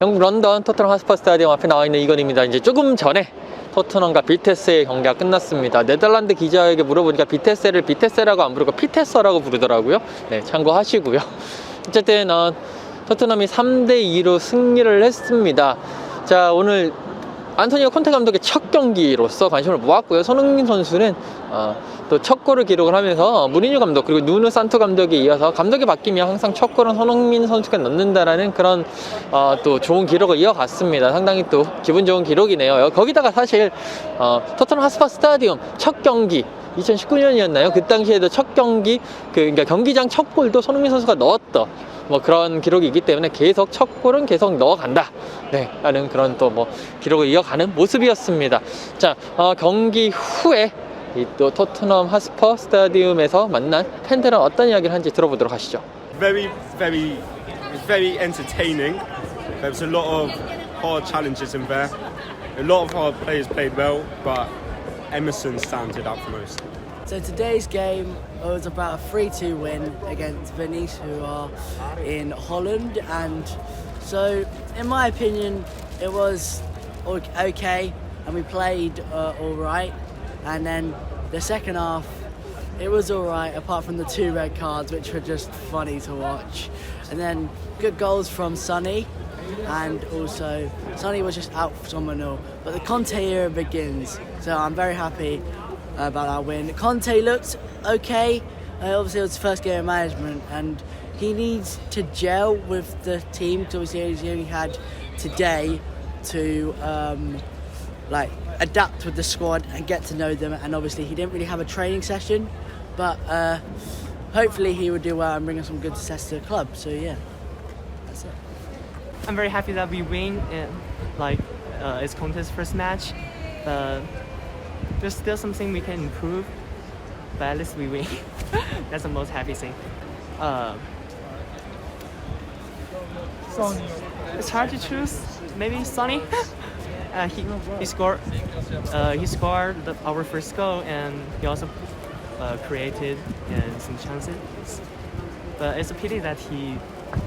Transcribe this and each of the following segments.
영국 런던 토트넘 하스퍼 스타디움 앞에 나와 있는 이건입니다. 이제 조금 전에 토트넘과 비테스의 경기가 끝났습니다. 네덜란드 기자에게 물어보니까 비테스를 비테스라고 안 부르고 피테서라고 부르더라고요. 네, 참고하시고요. 어쨌든 어, 토트넘이 3대 2로 승리를 했습니다. 자, 오늘 안토니오 콘테 감독의 첫 경기로서 관심을 모았고요. 손흥민 선수는 어, 또첫 골을 기록을 하면서 무리뉴 감독 그리고 누누 산토 감독에 이어서 감독이 바뀌면 항상 첫 골은 손흥민 선수가 넣는다라는 그런 어, 또 좋은 기록을 이어갔습니다. 상당히 또 기분 좋은 기록이네요. 거기다가 사실 어, 토트넘 하스파 스타디움 첫 경기 2019년이었나요? 그 당시에도 첫 경기 그 그러니까 경기장 첫 골도 손흥민 선수가 넣었던 뭐 그런 기록이 있기 때문에 계속 첫 골은 계속 넣어간다. 네, 라는 그런 또 뭐 기록을 이어가는 모습이었습니다. 자, 어, 경기 후에 이또 토트넘 하스퍼 스타디움에서 만난 팬들은 어떤 이야기를 하는지 들어보도록 하시죠. very, very, it was very entertaining. There was a lot of hard challenges in there. A lot of our players played well, but Emerson standed out for most. So today's game was about a 3-2 win against Venice, who are in Holland, and so in my opinion, it was okay, and we played uh, all right, and then the second half. It was all right, apart from the two red cards, which were just funny to watch. And then good goals from Sonny, and also Sonny was just out phenomenal. But the Conte era begins, so I'm very happy about our win. Conte looked okay. Uh, obviously, it was the first game of management, and he needs to gel with the team. Because obviously, he only had today to um, like adapt with the squad and get to know them. And obviously, he didn't really have a training session, but uh, hopefully, he will do well and bring us some good success to the club. So yeah, that's it. I'm very happy that we win and like uh, it's Conte's first match. There's still something we can improve. But at least we win. That's the most happy thing. Uh, it's hard to choose. Maybe Sonny. uh, he he scored. Uh, he scored the, our first goal and he also uh, created some chances. But it's a pity that he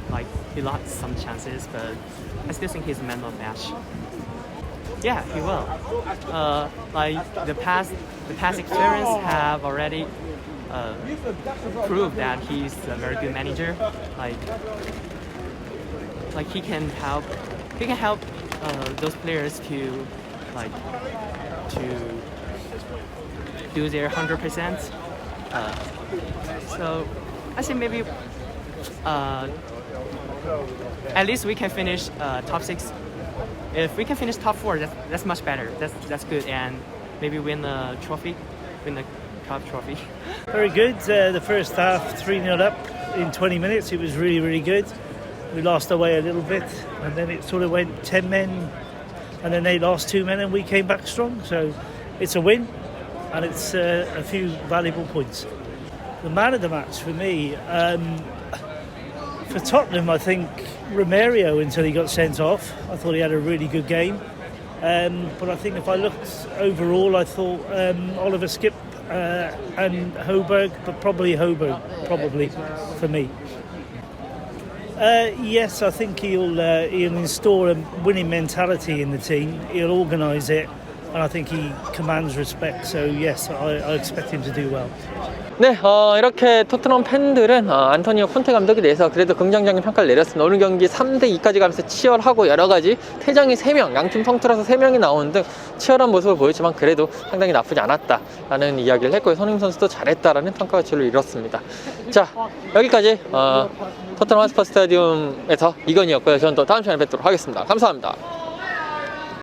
like he lost some chances, but I still think he's a man of match. Yeah, he will. Uh, like the past, the past experience have already uh, proved that he's a very good manager. Like, like he can help, he can help uh, those players to, like, to do their hundred percent. Uh, so, I think maybe uh, at least we can finish uh, top six. If we can finish top four, that's, that's much better. That's that's good, and maybe win a trophy, win the cup trophy. Very good. Uh, the first half, 3 0 up in 20 minutes. It was really, really good. We lost our way a little bit, and then it sort of went 10 men, and then they lost two men, and we came back strong. So it's a win, and it's uh, a few valuable points. The man of the match for me, um, for Tottenham, I think Romario until he got sent off. I thought he had a really good game. Um, but I think if I looked overall, I thought um, Oliver Skip uh, and Hoberg, but probably Hoberg, probably for me. Uh, yes, I think he'll uh, he'll install a winning mentality in the team. He'll organise it, and I think he commands respect. So yes, I, I expect him to do well. 네, 어, 이렇게 토트넘 팬들은 어, 안토니오 콘테 감독에 대해서 그래도 긍정적인 평가를 내렸습니다. 오늘 경기 3대 2까지 가면서 치열하고 여러 가지 퇴장이 3명, 양팀 통틀어서 3명이 나오는 등 치열한 모습을 보였지만 그래도 상당히 나쁘지 않았다라는 이야기를 했고요. 손흥민 선수도 잘했다라는 평가가 진로 이뤘습니다. 자, 여기까지 어, 토트넘 하스퍼 스타디움에서 이건이었고요. 저는 또 다음 시간에 뵙도록 하겠습니다. 감사합니다.